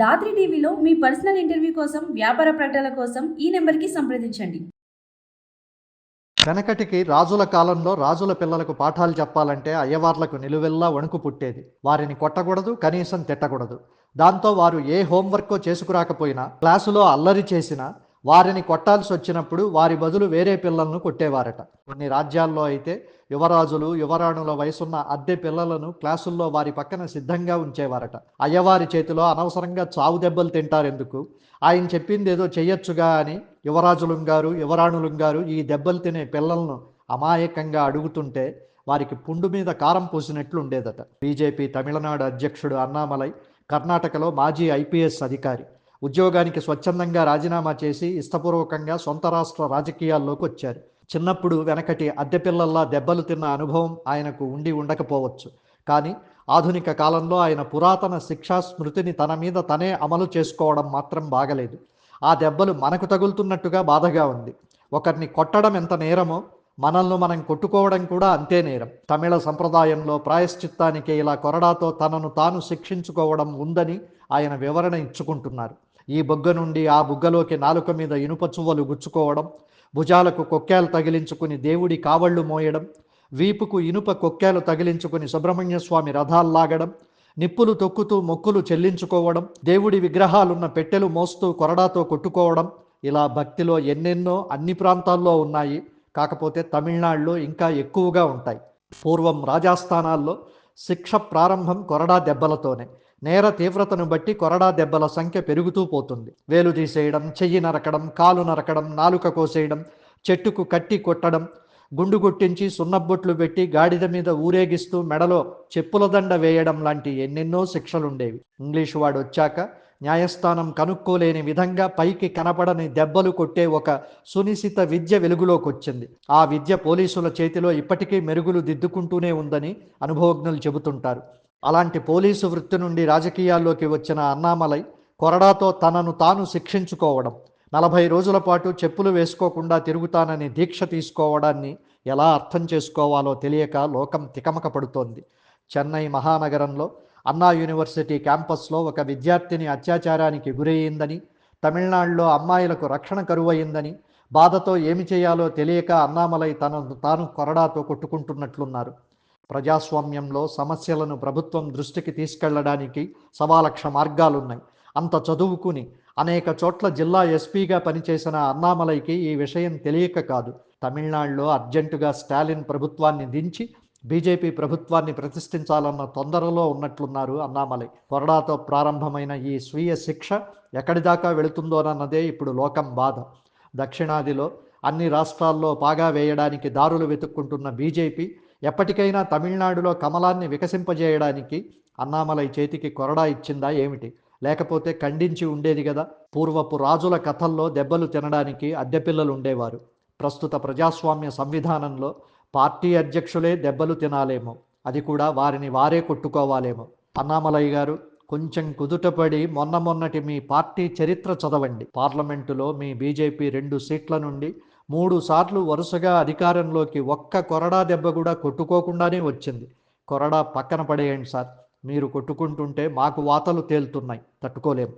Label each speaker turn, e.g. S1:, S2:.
S1: దాత్రి టీవీలో మీ personal interview కోసం వ్యాపార ప్రకటనల కోసం ఈ నెంబర్కి సంప్రదించండి.
S2: వెనకటికి రాజుల కాలంలో రాజుల పిల్లలకు పాఠాలు చెప్పాలంటే అయ్యవార్లకు నిలువెల్లా వణుకు పుట్టేది. వారిని కొట్టకూడదు కనీసం తిట్టకూడదు. దాంతో వారు ఏ హోంవర్కో చేసుకురాకపోయినా క్లాసులో అల్లరి చేసినా వారిని కొట్టాల్సి వచ్చినప్పుడు వారి బదులు వేరే పిల్లలను కొట్టేవారట. కొన్ని రాజ్యాల్లో అయితే యువరాజులు యువరాణుల వయసున్న అద్దె పిల్లలను క్లాసుల్లో వారి పక్కన సిద్ధంగా ఉంచేవారట. అయ్యవారి చేతిలో అనవసరంగా చావు దెబ్బలు తింటారెందుకు? ఆయన చెప్పింది ఏదో చెయ్యొచ్చుగా అని యువరాజులు గారు యువరాణులు గారు ఈ దెబ్బలు తినే పిల్లలను అమాయకంగా అడుగుతుంటే వారికి పుండు మీద కారం పూసినట్లు ఉండేదట బీజేపీ తమిళనాడు అధ్యక్షుడు అన్నామలై కర్ణాటకలో మాజీ ఐపీఎస్ అధికారి. ఉద్యోగానికి స్వచ్ఛందంగా రాజీనామా చేసి ఇష్టపూర్వకంగా సొంత రాష్ట్ర రాజకీయాల్లోకి వచ్చారు. చిన్నప్పుడు వెనకటి అద్దె పిల్లల్లా దెబ్బలు తిన్న అనుభవం ఆయనకు ఉండి ఉండకపోవచ్చు. కానీ ఆధునిక కాలంలో ఆయన పురాతన శిక్షా స్మృతిని తన మీద తనే అమలు చేసుకోవడం మాత్రం బాగలేదు. ఆ దెబ్బలు మనకు తగులుతున్నట్టుగా బాధగా ఉంది. ఒకరిని కొట్టడం ఎంత నేరమో మనల్ని మనం కొట్టుకోవడం కూడా అంతే నేరం. తమిళ సంప్రదాయంలో ప్రాయశ్చిత్తానికి ఇలా కొరడాతో తనను తాను శిక్షించుకోవడం ఉందని ఆయన వివరణ ఇచ్చుకుంటున్నారు. ఈ బుగ్గ నుండి ఆ బుగ్గలోకి నాలుక మీద ఇనుప చువ్వలు గుచ్చుకోవడం భుజాలకు కొక్కేలు తగిలించుకుని దేవుడి కావళ్ళు మోయడం వీపుకు ఇనుప కొక్కేలు తగిలించుకుని సుబ్రహ్మణ్య స్వామి రథాల్లాగడం నిప్పులు తొక్కుతూ మొక్కులు చెల్లించుకోవడం దేవుడి విగ్రహాలున్న పెట్టెలు మోస్తూ కొరడాతో కొట్టుకోవడం ఇలా భక్తిలో ఎన్నెన్నో అన్ని ప్రాంతాల్లో ఉన్నాయి. కాకపోతే తమిళనాడులో ఇంకా ఎక్కువగా ఉంటాయి. పూర్వం రాజాస్థానాల్లో శిక్ష ప్రారంభం కొరడా దెబ్బలతోనే. నేర తీవ్రతను బట్టి కొరడా దెబ్బల సంఖ్య పెరుగుతూ పోతుంది. వేలు తీసేయడం చెయ్యి నరకడం కాలు నరకడం నాలుక కోసేయడం చెట్టుకు కట్టి కొట్టడం గుండు కొట్టించి సున్నబొట్లు పెట్టి గాడిద మీద ఊరేగిస్తూ మెడలో చెప్పుల దండ వేయడం లాంటి ఎన్నెన్నో శిక్షలుండేవి. ఇంగ్లీషు వాడు వచ్చాక న్యాయస్థానం కనుక్కోలేని విధంగా పైకి కనపడని దెబ్బలు కొట్టే ఒక సునిశిత విద్య వెలుగులోకి వచ్చింది ఆ విద్య పోలీసుల చేతిలో ఇప్పటికీ మెరుగులు దిద్దుకుంటూనే ఉందని అనుభవజ్ఞులు చెబుతుంటారు. అలాంటి పోలీసు వృత్తి నుండి రాజకీయాల్లోకి వచ్చిన అన్నామలై కొరడాతో తనను తాను శిక్షించుకోవడం నలభై రోజుల పాటు చెప్పులు వేసుకోకుండా తిరుగుతానని దీక్ష తీసుకోవడాన్ని ఎలా అర్థం చేసుకోవాలో తెలియక లోకం తికమక పడుతోంది చెన్నై మహానగరంలో అన్నా యూనివర్సిటీ క్యాంపస్లో ఒక విద్యార్థిని అత్యాచారానికి గురయ్యిందని తమిళనాడులో అమ్మాయిలకు రక్షణ కరువయిందని బాధతో ఏమి చేయాలో తెలియక అన్నామలై తనను తాను కొరడాతో కొట్టుకుంటున్నట్లున్నారు. ప్రజాస్వామ్యంలో సమస్యలను ప్రభుత్వం దృష్టికి తీసుకెళ్ళడానికి సవాలక్ష మార్గాలున్నాయి. అంత చదువుకుని అనేక చోట్ల జిల్లా ఎస్పీగా పనిచేసిన అన్నామలైకి ఈ విషయం తెలియక కాదు. తమిళనాడులో అర్జెంటుగా స్టాలిన్ ప్రభుత్వాన్ని దించి బీజేపీ ప్రభుత్వాన్ని ప్రతిష్ఠించాలన్న తొందరలో ఉన్నట్లున్నారు అన్నామలై. కొరడాతో ప్రారంభమైన ఈ స్వీయ శిక్ష ఎక్కడిదాకా వెళుతుందోనన్నదే ఇప్పుడు లోకం బాధ. దక్షిణాదిలో అన్ని రాష్ట్రాల్లో పాగా వేయడానికి దారులు వెతుక్కుంటున్న బీజేపీ ఎప్పటికైనా తమిళనాడులో కమలాన్ని వికసింపజేయడానికి అన్నామలై చేతికి కొరడా ఇచ్చిందా ఏమిటి? లేకపోతే ఖండించి ఉండేది కదా పూర్వపు రాజుల కథల్లో దెబ్బలు తినడానికి అద్దెపిల్లలు ఉండేవారు ప్రస్తుత ప్రజాస్వామ్య సంవిధానంలో పార్టీ అధ్యక్షులే దెబ్బలు తినాలేమో. అది కూడా వారిని వారే కొట్టుకోవాలేమో. అన్నామలయ్య గారు కొంచెం కుదుటపడి మొన్న మొన్నటి మీ పార్టీ చరిత్ర చదవండి. పార్లమెంటులో మీ బీజేపీ రెండు సీట్ల నుండి మూడు సార్లు వరుసగా అధికారంలోకి ఒక్క కొరడా దెబ్బ కూడా కొట్టుకోకుండానే వచ్చింది. కొరడా పక్కన పడేయండి సార్. మీరు కొట్టుకుంటుంటే మాకు వాతలు తేలుతున్నాయి. తట్టుకోలేము.